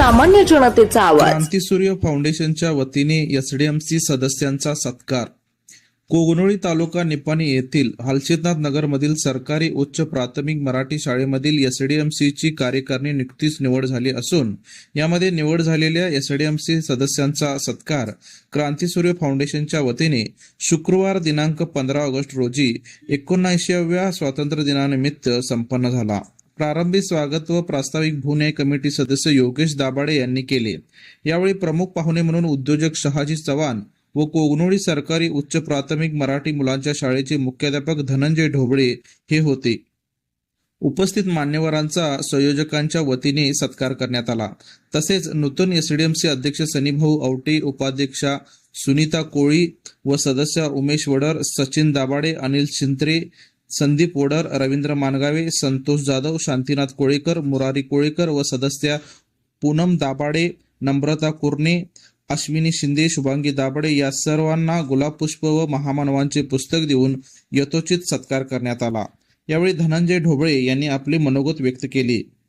सामान्य जनतेचा आवाज. क्रांतीसूर्य फाउंडेशनच्या वतीने एसडीएमसी सदस्यांचा सत्कार. कोगनोळी तालुका निपाणी येथील हलसिद्धनाथ नगरमधील सरकारी उच्च प्राथमिक मराठी शाळेमधील एसडीएमसीची कार्यकारिणी नुकतीच निवड झाली असून यामध्ये निवड झालेल्या एसडीएमसी सदस्यांचा सत्कार क्रांतीसूर्य फाउंडेशनच्या वतीने शुक्रवार दिनांक पंधरा ऑगस्ट रोजी एकोणऐंशीव्या स्वातंत्र्य दिनानिमित्त संपन्न झाला. प्रारंभी स्वागत व प्रास्ताविक भून्याय कमिटी सदस्य योगेश दाभाडे यांनी केले. यावेळी प्रमुख पाहुणे म्हणून उद्योजक शहाजी चव्हाण व कोगनोळी सरकारी उच्च प्राथमिक मराठी मुलांच्या शाळेचे मुख्याध्यापक धनंजय ढोबळे हे होते. उपस्थित मान्यवरांचा संयोजकांच्या वतीने सत्कार करण्यात आला. तसेच नूतन एसडीएमसी अध्यक्ष सनीभाऊ औटे उपाध्यक्षा सुनीता कोळी व सदस्य उमेश वडर सचिन दाभाडे अनिल शिंत्रे संदीप ओडर रवींद्र मानगावे संतोष जाधव शांतीनाथ कोळेकर मुरारी कोळेकर व सदस्या पूनम दाभाडे नम्रता कुर्णे अश्विनी शिंदे शुभांगी दाभाडे या सर्वांना गुलाबपुष्प व महामानवांचे पुस्तक देऊन यथोचित सत्कार करण्यात आला. यावेळी धनंजय ढोबळे यांनी आपले मनोगत व्यक्त केले.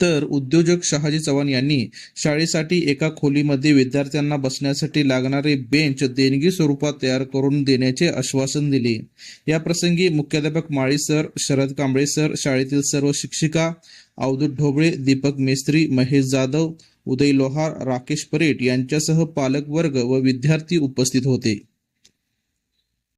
तर उद्योजक शहाजी चव्हाण यांनी शाळेसाठी एका खोलीमध्ये विद्यार्थ्यांना बसण्यासाठी लागणारे बेंच देणगी स्वरूपात तयार करून देण्याचे आश्वासन दिले. या प्रसंगी मुख्याध्यापक माळी सर शरद कांबळे सर शाळेतील सर्व शिक्षिका अवधूत ढोबळे दीपक मेस्त्री महेश जाधव उदय लोहार राकेश परेट यांच्यासह पालकवर्ग व विद्यार्थी उपस्थित होते.